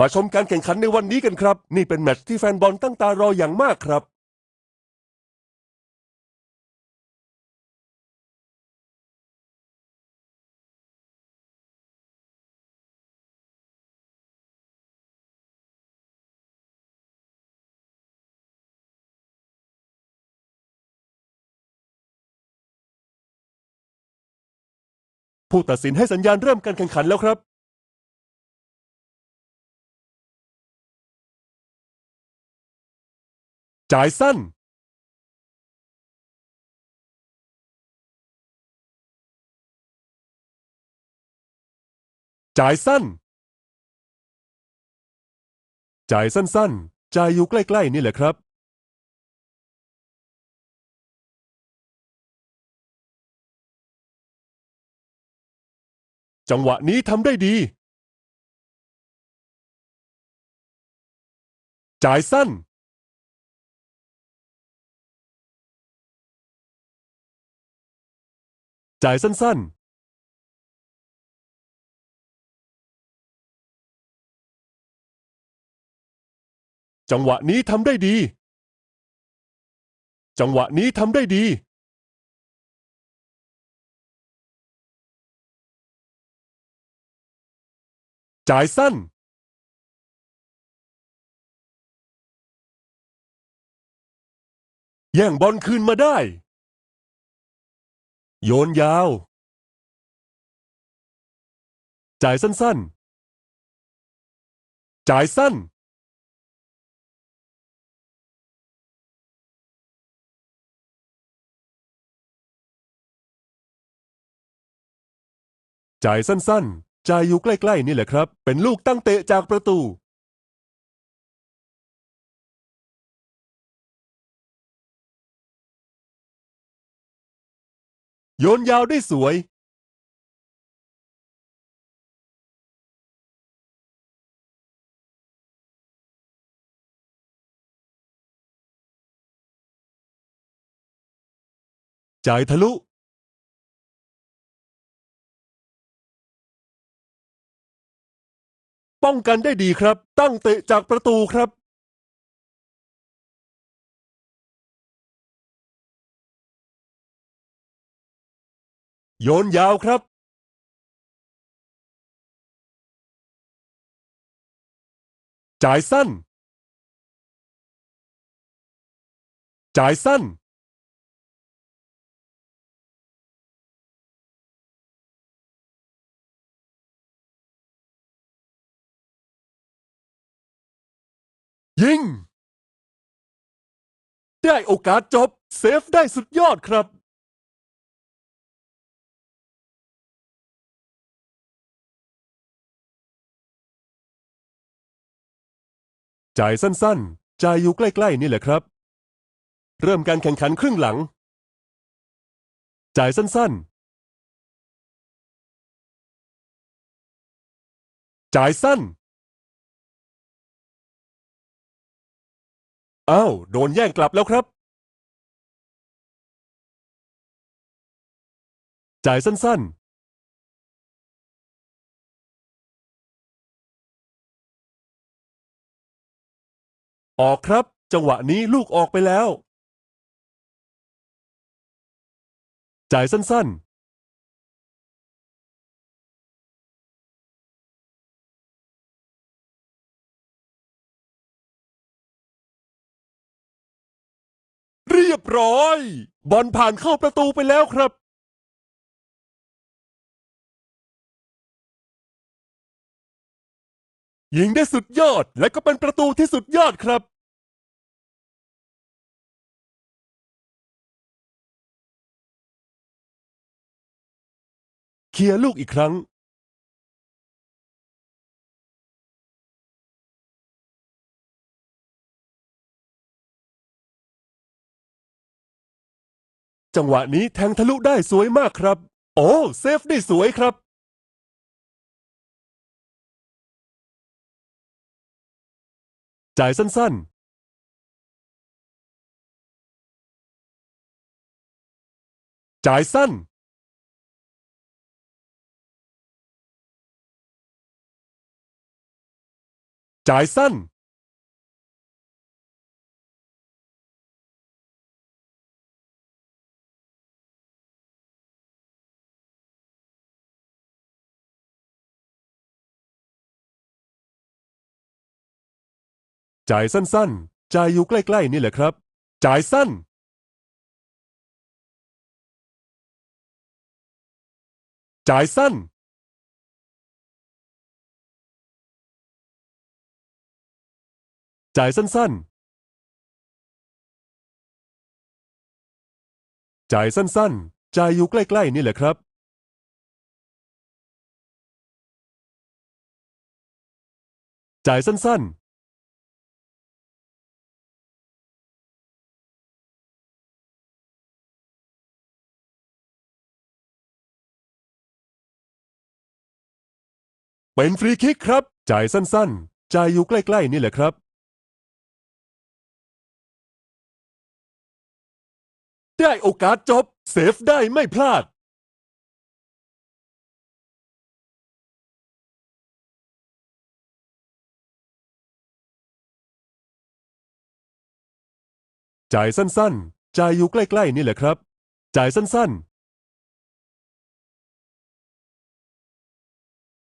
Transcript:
มาชมการแข่งขันในวันนี้กันครับ นี่เป็นแมตช์ที่แฟนบอลตั้งตารออย่างมากครับ ผู้ตัดสินให้สัญญาณเริ่มการแข่งขันแล้วครับ จ่ายสั้นจ่ายสั้นจ่ายสั้นๆจ่ายอยู่ใกล้ ๆ นี่แหละครับ จังหวะนี้ทำได้ดี จ่ายสั้น จ่ายสั้น ๆจังหวะนี้ทำได้ดี จังหวะนี้ทำได้ดี จ่ายสั้น แย่งบอลคืนมาได้ โยนยาว จ่ายสั้นๆ จ่ายสั้น จ่ายสั้นๆ จ่ายอยู่ใกล้ๆ นี่แหละครับ เป็นลูกตั้งเตะจากประตู โยนยาวได้สวย จ่ายทะลุ ป้องกันได้ดีครับ ตั้งเตะจากประตูครับ โยนยาวครับจ่ายสั้น จ่ายสั้น ยิง ได้โอกาสจบ เซฟได้สุดยอดครับ จ่ายสั้นๆ จ่ายอยู่ใกล้ๆนี่แหละครับ เริ่มการแข่งขันครึ่งหลัง จ่ายสั้นๆ จ่ายสั้น อ้าว โดนแย่งกลับแล้วครับ จ่ายสั้นๆ ออกครับ จังหวะนี้ลูกออกไปแล้ว จ่ายสั้น ๆ เรียบร้อย บอลผ่านเข้าประตูไปแล้วครับ ยิงได้สุดยอด และก็เป็นประตูที่สุดยอดครับ เคลียร์ลูกอีกครั้ง จังหวะนี้แทงทะลุได้สวยมากครับ โอ้ เซฟได้สวยครับ จ่ายสั้น ๆจ่ายสั้น จ่ายสั้น จ่ายสั้นๆ จ่ายอยู่ใกล้ ๆ นี่แหละครับ จ่ายสั้น จ่ายสั้น จ่ายสั้นๆ จ่ายสั้นๆ จ่ายอยู่ใกล้ ๆ นี่แหละครับ จ่ายสั้นๆ เป็นฟรีคิกครับ จ่ายสั้นๆ จ่ายอยู่ใกล้ ๆ นี่แหละครับ ได้โอกาสจบ เซฟได้ไม่พลาด จ่ายสั้นๆ จ่ายอยู่ใกล้ ๆ นี่แหละครับ จ่ายสั้น